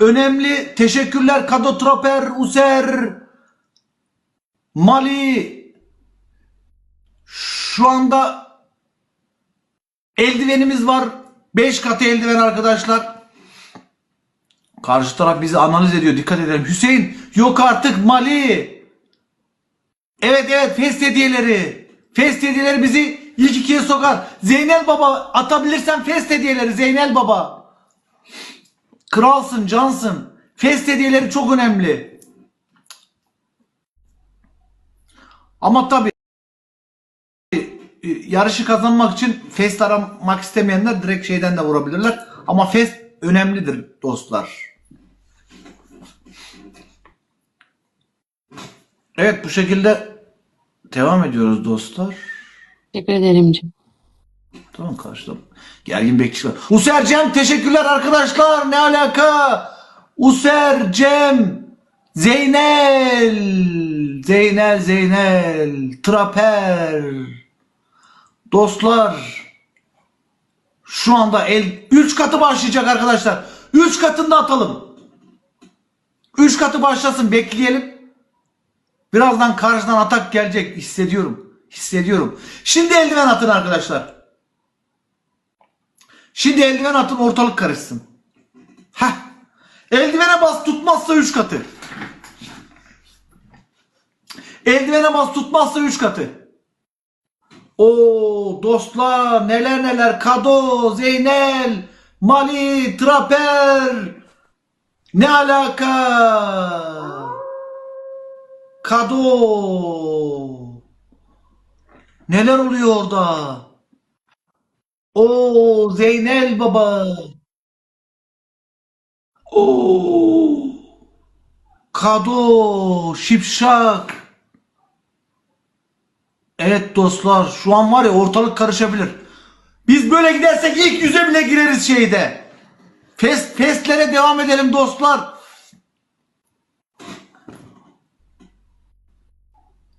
önemli. Teşekkürler Kado Troper, User, Mali. Şu anda eldivenimiz var. 5 katı eldiven arkadaşlar. Karşı taraf bizi analiz ediyor. Dikkat edelim. Hüseyin yok artık Mali. Evet evet fest hediyeleri. Fest hediyeleri bizi ilk ikiye sokar. Zeynel Baba atabilirsen fest hediyeleri Zeynel Baba. Kralsın, cansın. Fest hediyeleri çok önemli. Ama tabii yarışı kazanmak için fest aramak istemeyenler direkt şeyden de vurabilirler. Ama fest önemlidir dostlar. Evet bu şekilde devam ediyoruz dostlar. Teşekkür ederim canım. Tamam karşıda. Gergin bekçi var. User Cem teşekkürler arkadaşlar. Ne alaka? User Cem. Zeynel. Zeynel Zeynel. Traper. Dostlar. Şu anda el 3 katı başlayacak arkadaşlar. 3 katını da atalım. 3 katı başlasın bekleyelim. Birazdan karşıdan atak gelecek hissediyorum. Hissediyorum. Şimdi eldiven atın arkadaşlar. Şimdi eldiven atın ortalık karışsın. Heh. Eldivene bas tutmazsa 3 katı. Eldivene bas tutmazsa 3 katı. O dostlar neler neler Kado, Zeynel, Mali, Traper. Ne alaka? Kado. Neler oluyor orada? O Zeynel baba. O Kado, Şipşak. Evet dostlar şu an var ya ortalık karışabilir. Biz böyle gidersek ilk yüze bile gireriz şeyde. Fest, festlere devam edelim dostlar.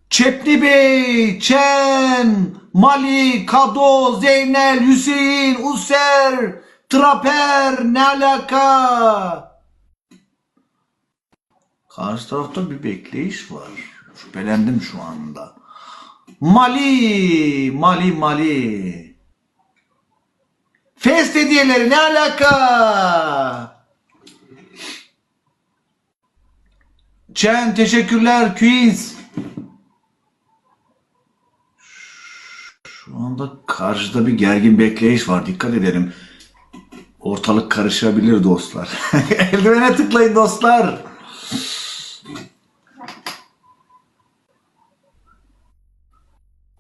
Çepni Bey, Çen, Mali, Kado, Zeynel, Hüseyin, User, Traper ne alaka? Karşı tarafta bir bekleyiş var. Şüphelendim şu anda. Mali, Mali, Mali. Fest hediyeleri ne alaka? Chen teşekkürler Queens. Şu anda karşıda bir gergin bekleyiş var. Dikkat edelim. Ortalık karışabilir dostlar. Eldivene tıklayın dostlar.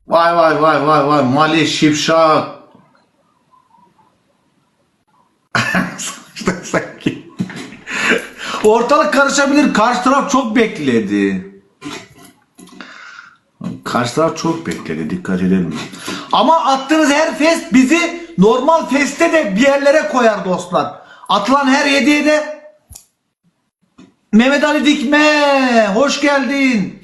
Vay vay vay vay vay Mali Şipşak. Sanki. Ortalık karışabilir. Karşı taraf çok bekledi. Karşı taraf çok bekledi. Dikkat edelim. Ama attığınız her fest bizi normal feste de bir yerlere koyar dostlar. Atılan her hediyede Mehmet Ali Dikme hoş geldin.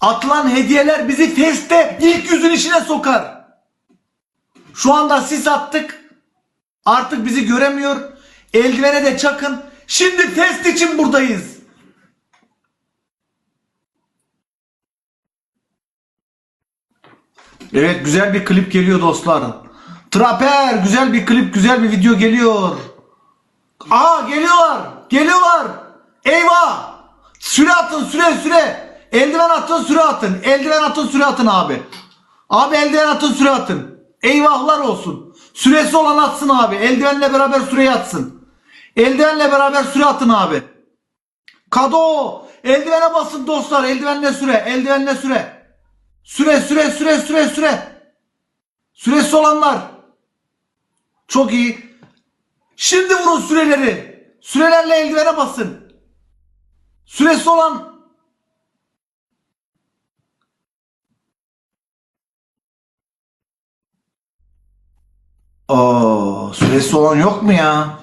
Atılan hediyeler bizi feste ilk yüzün içine sokar. Şu anda sis attık. Artık bizi göremiyor. Eldivene de çakın. Şimdi fest için buradayız. Evet güzel bir klip geliyor dostlar. Traper güzel bir klip güzel bir video geliyor. Aa geliyorlar. Geliyorlar. Eyvah. Süre atın süre süre. Eldiven atın süre atın. Eldiven atın süre atın abi. Abi eldiven atın süre atın. Eyvahlar olsun. Süresi olan atsın abi. Eldivenle beraber süreyi atsın. Eldivenle beraber süre atın abi. Kado. Eldivene basın dostlar. Eldivenle süre. Eldivenle süre. Süre süre süre süre süre. Süresi olanlar. Çok iyi. Şimdi vurun süreleri. Sürelerle eldivene basın. Süresi olan Oo, süresi olan yok mu ya?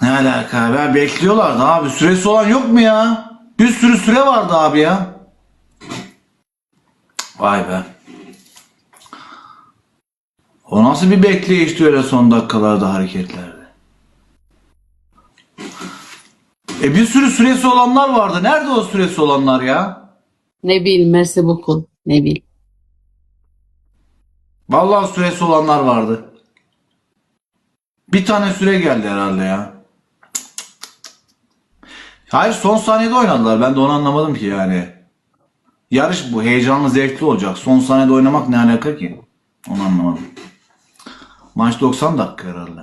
Ne alaka be? Bekliyorlardı abi. Süresi olan yok mu ya? Bir sürü süre vardı abi ya. Vay be. O nasıl bir bekleyişti öyle son dakikalarda hareketlerde? E bir sürü süresi olanlar vardı. Nerede o süresi olanlar ya? Ne bil, merci beaucoup. Ne bil. Vallahi süresi olanlar vardı. Bir tane süre geldi herhalde ya. Hayır son saniyede oynadılar. Ben de onu anlamadım ki yani. Yarış bu. Heyecanlı, zevkli olacak. Son saniyede oynamak ne alaka ki? Onu anlamadım. Maç 90 dakika herhalde.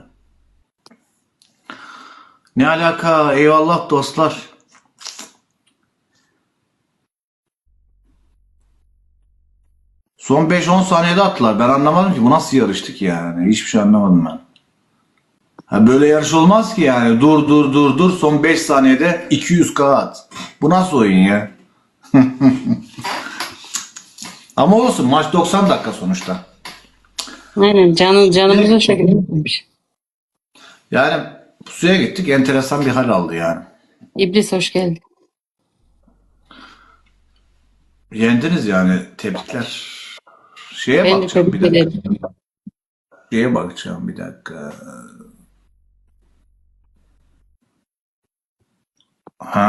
Ne alaka? Eyvallah dostlar. Son 5-10 saniyede attılar. Ben anlamadım ki bu nasıl yarıştı ki yani. Hiçbir şey anlamadım ben. Ha böyle yarış olmaz ki yani. Dur dur dur dur son 5 saniyede 200 at. Bu nasıl oyun ya? Ama olsun maç 90 dakika sonuçta. Aynen canın canımıza şekil yapmış. Yani pusuya gittik enteresan bir hal aldı yani. İblis hoş geldin. Yendiniz yani tebrikler. Şeye Ben bakacağım bir dakika. Şeye bakacağım bir dakika. Ha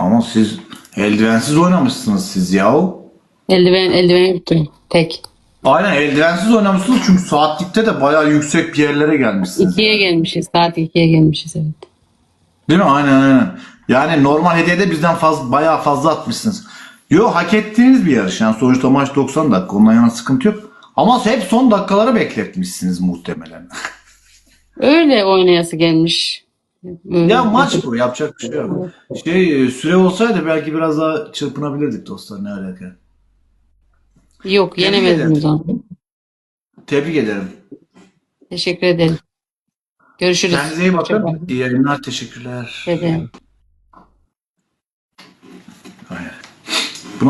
ama siz eldivensiz oynamışsınız siz yahu. Eldiven, eldiven yoktu. Tek. Aynen eldivensiz oynamışsınız çünkü saatlikte de bayağı yüksek bir yerlere gelmişsiniz. İkiye gelmişiz. Saat ikiye gelmişiz evet. Değil mi? Aynen aynen. Yani normal hediyede bizden fazla, bayağı fazla atmışsınız. Yo hak ettiğiniz bir yarış. Yani sonuçta maç 90 dakika. Ondan yana sıkıntı yok. Ama hep son dakikalara bekletmişsiniz muhtemelen. Öyle oynayası gelmiş. Ya maç bu. Yapacak bir şey yok. Şey süre olsaydı belki biraz daha çırpınabilirdik dostlar. Ne alaka? Yok yenemezdiniz onu. Tebrik ederim. Teşekkür ederim. Görüşürüz. Kendinize iyi bakın. İyi yayınlar. Teşekkürler. Ederim.